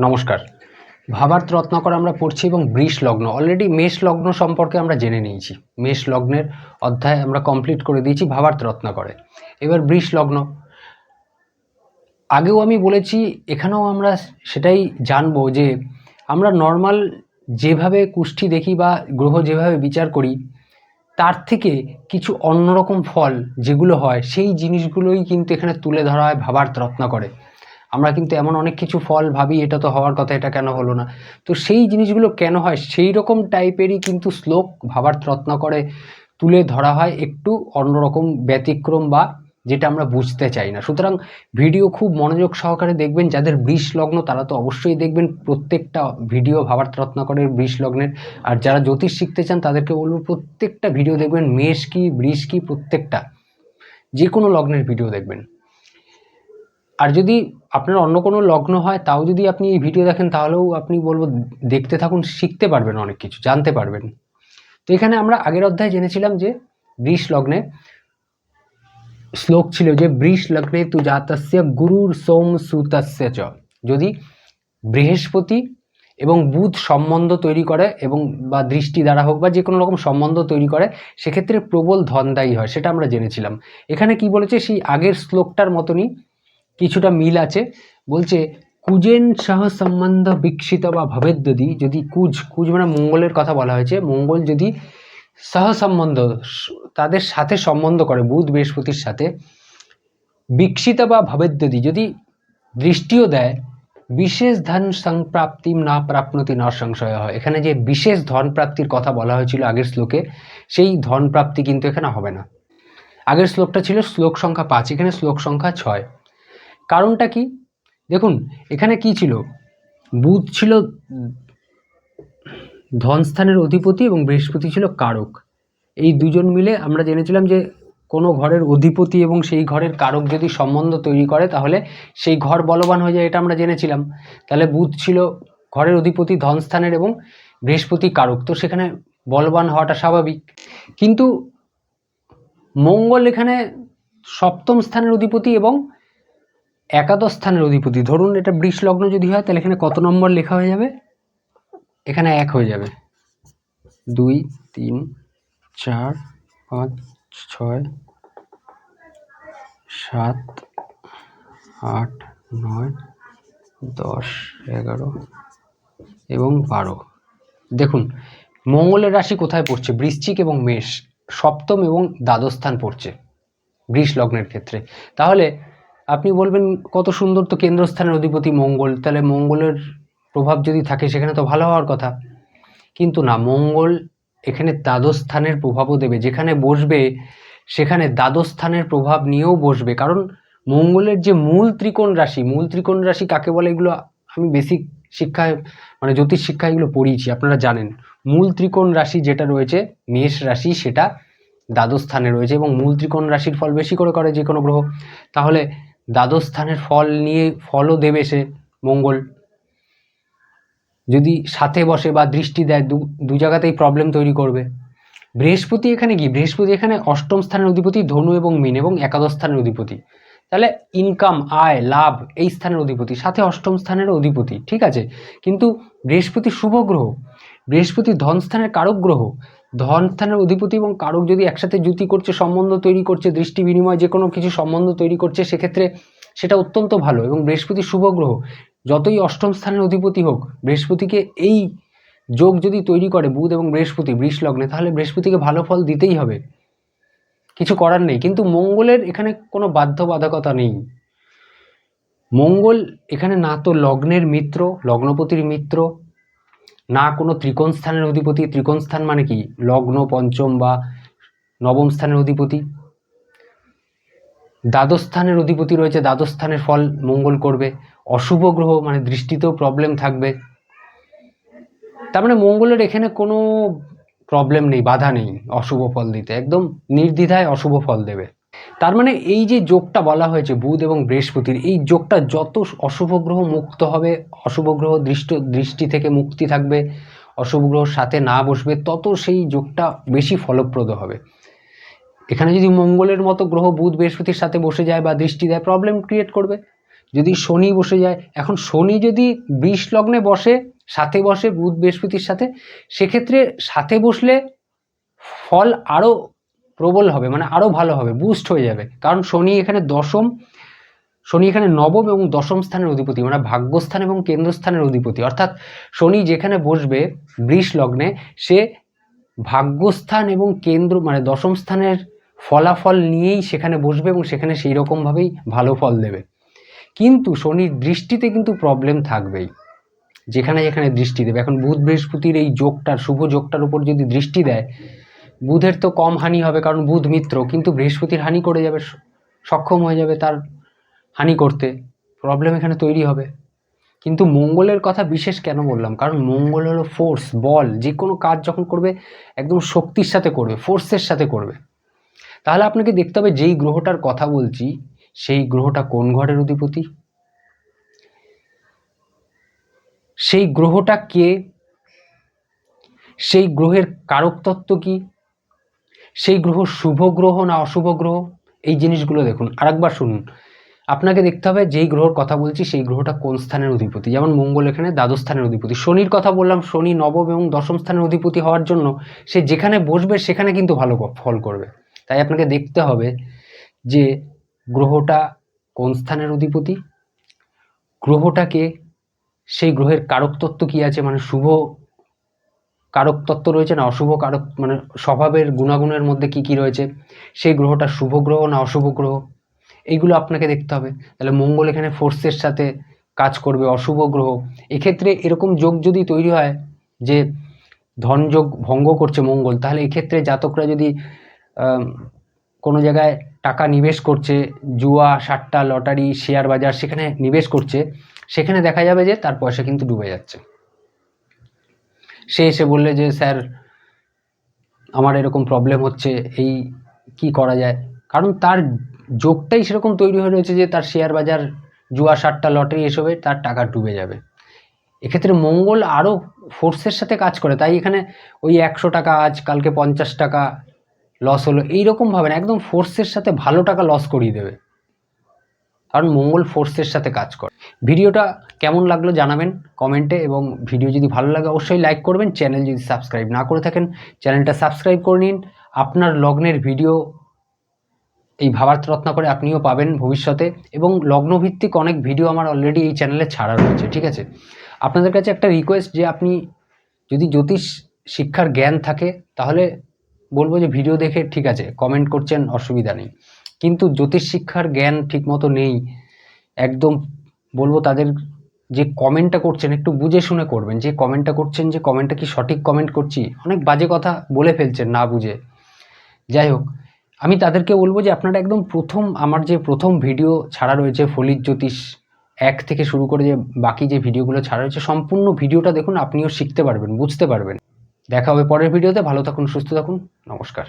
নমস্কার। ভাবার্থ রত্নাকর আমরা পড়ছি এবং বৃষ লগ্ন। অলরেডি মেষ লগ্ন সম্পর্কে আমরা জেনে নিয়েছি। মেষ লগ্নের অধ্যায় আমরা কমপ্লিট করে দিয়েছি ভাবার্থ রত্নাকরে। এবার বৃষ লগ্ন। আগেও আমি বলেছি, এখানেও আমরা সেটাই জানব যে আমরা নর্মাল যেভাবে কুষ্ঠি দেখি বা গ্রহ যেভাবে বিচার করি, তার থেকে কিছু অন্যরকম ফল যেগুলো হয়, সেই জিনিসগুলোই কিন্তু এখানে তুলে ধরা হয় ভাবার্থ রত্নাকরে। আমরা কিন্তু এমন অনেক কিছু ফল ভাবি, এটা তো হওয়ার কথা, এটা কেন হলো না? তো সেই জিনিসগুলো কেন হয়? সেই রকম টাইপেরই কিন্তু শ্লোক ভাবার্থ রত্নাকরে তুলে ধরা হয় একটু অন্যরকম ব্যতিক্রম বা যেটা আমরা বুঝতে চাই না। সুতরাং ভিডিও খুব মনোযোগ সহকারে দেখবেন। যাদের বৃষ লগ্ন তারা তো অবশ্যই দেখবেন প্রত্যেকটা ভিডিও ভাবার্থ রত্নাকরের বৃষ লগ্নের আর যারা জ্যোতিষ শিখতে চান, তাদেরকে বলব প্রত্যেকটা ভিডিও দেখবেন। মেষ কি, বৃষ কি, প্রত্যেকটা। যে কোনো লগ্নের ভিডিও দেখবেন। আর যদি আপনার অন্য কোনো লগ্ন হয়, তাও যদি আপনি এই ভিডিও দেখেন, তাহলেও আপনি বলব দেখতে থাকুন, শিখতে পারবেন অনেক কিছু, জানতে পারবেন। তো এখানে আমরা আগের অধ্যায়ে জেনেছিলাম যে বৃষ লগ্নে শ্লোক ছিল যে, বৃষ লগ্নে তু জাতস্য গুরুর সোম সুতস্য চ। যদি বৃহস্পতি এবং বুধ সম্বন্ধ তৈরি করে এবং বা দৃষ্টি দ্বারা হোক বা যে কোনো রকম সম্বন্ধ তৈরি করে, সেক্ষেত্রে প্রবল ধনদায়ী হয়, সেটা আমরা জেনেছিলাম। এখানে কি বলেছে? সেই আগের শ্লোকটার মতনই কিছুটা মিল আছে। বলছে, কুজেন সহ সম্বন্ধ বিকশিত বা ভবেদ্যদি যদি যদি কুজ কুজ মানে মঙ্গলের কথা বলা হয়েছে। মঙ্গল যদি সহ সম্বন্ধ, তাদের সাথে সম্বন্ধ করে, বুধ বৃহস্পতির সাথে। বিকশিত বা ভবেদ্যদি যদি দৃষ্টিও দেয়, বিশেষ ধন সংপ্রাপ্তি না প্রাপ্নতি না সংশয় হয়। এখানে যে বিশেষ ধন প্রাপ্তির কথা বলা হয়েছিল আগের শ্লোকে, সেই ধন প্রাপ্তি কিন্তু এখানে হবে না। আগের শ্লোকটা ছিল শ্লোক সংখ্যা পাঁচ, এখানে শ্লোক সংখ্যা ছয়। কারণটা কি? দেখুন, এখানে কি ছিল? বুধ ছিল ধনস্থানের অধিপতি এবং বৃহস্পতি ছিল কারক। এই দুজন মিলে আমরা জেনেছিলাম যে কোনো ঘরের অধিপতি এবং সেই ঘরের কারক যদি সম্বন্ধ তৈরি করে, তাহলে সেই ঘর বলবান হয়ে যায়, এটা আমরা জেনেছিলাম। তাহলে বুধ ছিল ঘরের অধিপতি, ধনস্থানের এবং বৃহস্পতি কারক। তো সেখানে বলবান হওয়াটা স্বাভাবিক। কিন্তু মঙ্গল এখানে সপ্তম স্থানের অধিপতি এবং একাদশ স্থানের অধিপতি। ধরুন এটা বৃষ লগ্ন যদি হয়, তাহলে এখানে কত নম্বর লেখা হয়ে যাবে? এখানে এক হয়ে যাবে। দুই, তিন, চার, পাঁচ, ছয়, সাত, আট, নয়, দশ, এগারো এবং বারো। দেখুন, মঙ্গলের রাশি কোথায় পড়ছে? বৃশ্চিক এবং মেষ। সপ্তম এবং দ্বাদশ স্থান পড়ছে বৃষ লগ্নের ক্ষেত্রে। তাহলে আপনি বলবেন কত সুন্দর তো কেন্দ্রস্থানের অধিপতি মঙ্গল। তাহলে মঙ্গলের প্রভাব যদি থাকে, সেখানে তো ভালো হওয়ার কথা। কিন্তু না, মঙ্গল এখানে দ্বাদশ স্থানের প্রভাবও দেবে। যেখানে বসবে, সেখানে দ্বাদশ স্থানের প্রভাব নিয়েও বসবে। কারণ মঙ্গলের যে মূল ত্রিকোণ রাশি, মূল ত্রিকোণ রাশি কাকে বলে, এগুলো আমি বেসিক শিক্ষায় মানে জ্যোতিষ শিক্ষা এগুলো পড়িয়েছি, আপনারা জানেন। মূল ত্রিকোণ রাশি যেটা রয়েছে, মেষ রাশি, সেটা দ্বাদশ স্থানে রয়েছে এবং মূল ত্রিকোণ রাশির ফল বেশি করে করে যে কোনো গ্রহ। তাহলে দ্বাদশ স্থানের ফল নিয়ে ফলও দেবে সে মঙ্গল। যদি সাথে বসে বা দৃষ্টি দেয়, দু জায়গাতেই প্রবলেম তৈরি করবে। বৃহস্পতি এখানে কি? বৃহস্পতি এখানে অষ্টম স্থানের অধিপতি ধনু এবং মীন এবং একাদশ স্থানের অধিপতি। তাহলে ইনকাম আয়, লাভ এই স্থানের অধিপতি, সাথে অষ্টম স্থানের অধিপতি, ঠিক আছে? কিন্তু বৃহস্পতি শুভ গ্রহ, বৃহস্পতি ধন স্থানের কারক গ্রহ ধন স্থানের অধিপতি এবং কারক যদি একসাথে জুতি করছে, সম্বন্ধ তৈরি করছে, দৃষ্টি বিনিময় যে কোনো কিছু সম্বন্ধ তৈরি করছে, সেক্ষেত্রে সেটা অত্যন্ত ভালো এবং বৃহস্পতি শুভ গ্রহ। যতই অষ্টম স্থানের অধিপতি হোক, বৃহস্পতিকে এই যোগ যদি তৈরি করে বুধ এবং বৃহস্পতি, বৃষ লগ্নে, তাহলে বৃহস্পতিকে ভালো ফল দিতেই হবে। কিছু করার নেই। কিন্তু মঙ্গলের এখানে কোনো বাধ্যবাধকতা নেই। মঙ্গল এখানে না তো লগ্নের মিত্র, লগ্নপতির মিত্র না কোনো ত্রিকোণ স্থানের অধিপতি। ত্রিকোণ স্থান মানে কি? লগ্ন, পঞ্চম বা নবম স্থানের অধিপতি। দ্বাদশ স্থানের অধিপতি রয়েছে। দ্বাদশ স্থানের ফল মঙ্গল করবে। অশুভ গ্রহ মানে দৃষ্টিতেও প্রবলেম থাকবে। তার মানে মঙ্গলের এখানে কোনো প্রবলেম নেই, বাধা নেই অশুভ ফল দিতে। একদম নির্দ্বিধায় অশুভ ফল দেবে। তার মানে এই যে যোগটা বলা হয়েছে, বুধ এবং বৃহস্পতির, এই যোগটা যত অশুভ গ্রহ মুক্ত হবে, অশুভ গ্রহ দৃষ্ট, দৃষ্টি থেকে মুক্তি থাকবে, অশুভ গ্রহর সাথে না বসবে, তত সেই যোগটা বেশি ফলপ্রদ হবে। এখানে যদি মঙ্গলের মতো গ্রহ বুধ বৃহস্পতির সাথে বসে যায় বা দৃষ্টি দেয় প্রবলেম ক্রিয়েট করবে। যদি শনি বসে যায়, এখন শনি যদি বৃষ লগ্নে বসে, সাথে বসে বুধ বৃহস্পতির সাথে, সেক্ষেত্রে সাথে বসলে ফল আরও প্রবল হবে মানে আরও ভালো হবে বুস্ট হয়ে যাবে। কারণ শনি এখানে দশম, শনি এখানে নবম এবং দশম স্থানের অধিপতি মানে ভাগ্যস্থান এবং কেন্দ্রস্থানের অধিপতি। অর্থাৎ শনি যেখানে বসবে বৃষ লগ্নে, সে ভাগ্যস্থান এবং কেন্দ্র মানে দশম স্থানের ফলাফল নিয়েই সেখানে বসবে এবং সেখানে সেই রকমভাবেই ভালো ফল দেবে। কিন্তু শনির দৃষ্টিতে কিন্তু প্রবলেম থাকবেই। যেখানে যেখানে দৃষ্টি দেবে। এখন বুধ বৃহস্পতির এই যোগটার, শুভ যোগটার উপর যদি দৃষ্টি দেয় বুধের তো কম হানি হবে, কারণ বুধ মিত্র, কিন্তু বৃহস্পতির হানি করে যাবে সক্ষম হয়ে যাবে তার হানি করতে। প্রবলেম এখানে তৈরি হবে। কিন্তু মঙ্গলের কথা বিশেষ কেন বললাম? কারণ মঙ্গল হলো ফোর্স বল যে কোনো কাজ যখন করবে, একদম শক্তির সাথে করবে ফোর্সের সাথে করবে। তাহলে আপনাকে দেখতে হবে যেই গ্রহটার কথা বলছি, সেই গ্রহটা কোন ঘরের অধিপতি? সেই গ্রহটা কে? সেই গ্রহের কারক তত্ত্ব কি? সেই গ্রহ শুভ গ্রহ না অশুভ গ্রহ? এই জিনিসগুলো দেখুন, আরেকবার শুনুন। আপনাকে দেখতে হবে যেই গ্রহর কথা বলছি, সেই গ্রহটা কোন স্থানের অধিপতি? যেমন মঙ্গল এখানে দ্বাদশ স্থানের অধিপতি। শনির কথা বললাম, শনি নবম এবং দশম স্থানের অধিপতি হওয়ার জন্য সে যেখানে বসবে, সেখানে কিন্তু ভালো ফল করবে। তাই আপনাকে দেখতে হবে যে গ্রহটা কোন স্থানের অধিপতি? গ্রহটাকে, সেই গ্রহের কারক তত্ত্ব কি আছে? মানে শুভ কারক তত্ত্ব রয়েছে না অশুভ কারক মানে স্বভাবের গুণাগুণের মধ্যে কি কি রয়েছে? সেই গ্রহটা শুভ গ্রহ না অশুভ গ্রহ? এইগুলো আপনাকে দেখতে হবে। তাহলে মঙ্গল এখানে ফোর্সের সাথে কাজ করবে, অশুভ গ্রহ। এক্ষেত্রে এরকম যোগ যদি তৈরি হয়, যে ধনযোগ ভঙ্গ করছে মঙ্গল, তাহলে এক্ষেত্রে জাতকরা যদি কোনো জায়গায় টাকা নিবেশ করছে, জুয়া, সাট্টা, লটারি শেয়ার বাজার সেখানে নিবেশ করছে, সেখানে দেখা যাবে যে তার পয়সা কিন্তু ডুবে যাচ্ছে। সে এসে বললে যে, স্যার, আমার এরকম প্রবলেম হচ্ছে, এই কি করা যায়? কারণ তার যোগটাই সেরকম তৈরি হয়ে রয়েছে যে, তার শেয়ার বাজার জুয়া সাট্টা লটারি এসবে, তার টাকা ডুবে যাবে। এক্ষেত্রে মঙ্গল আরও ফোর্সের সাথে কাজ করে। তাই এখানে ওই একশো টাকা আজ, কালকে পঞ্চাশ টাকা লস হলো। এইরকম ভাবে না, একদম ফোর্সের সাথে ভালো টাকা লস করিয়ে দেবে। কারণ মঙ্গল ফোর্সের সাথে কাজ করে। ভিডিওটা কেমন লাগল জানাবেন কমেন্টে এবং ভিডিও যদি ভালো লাগে অবশ্যই লাইক করবেন। চ্যানেল যদি সাবস্ক্রাইব না করে থাকেন চ্যানেলটা সাবস্ক্রাইব করে নিন। আপনার লগ্নের ভিডিও এই ভাবার্থ রত্না করে আপনিও পাবেন ভবিষ্যতে এবং লগ্নভিত্তিক অনেক ভিডিও আমার অলরেডি এই চ্যানেলে ছাড়া রয়েছে, ঠিক আছে? আপনাদের কাছে একটা রিকোয়েস্ট যে আপনি যদি জ্যোতিষ শিক্ষার জ্ঞান থাকে, তাহলে বলব যে ভিডিও দেখে ঠিক আছে কমেন্ট করছেন, অসুবিধা নেই। কিন্তু জ্যোতিষ শিক্ষার জ্ঞান ঠিকমতো নেই। একদম বলব তাদের যে কমেন্টটা করছেন, একটু বুঝে শুনে করবেন। যে কমেন্টটা করছেন, যে কমেন্টটা কি সঠিক কমেন্ট করছি, অনেক বাজে কথা বলে ফেলছেন না বুঝে। যাই হোক, আমি তাদেরকে বলব যে আপনারা একদম প্রথম, আমার যে প্রথম ভিডিও ছাড়া রয়েছে ফলিত জ্যোতিষ এক থেকে শুরু করে যে বাকি যে ভিডিওগুলো ছাড়া রয়েছে, সম্পূর্ণ ভিডিওটা দেখুন, আপনিও শিখতে পারবেন, বুঝতে পারবেন। দেখা হবে পরের ভিডিওতে, ভালো থাকুন, সুস্থ থাকুন, নমস্কার।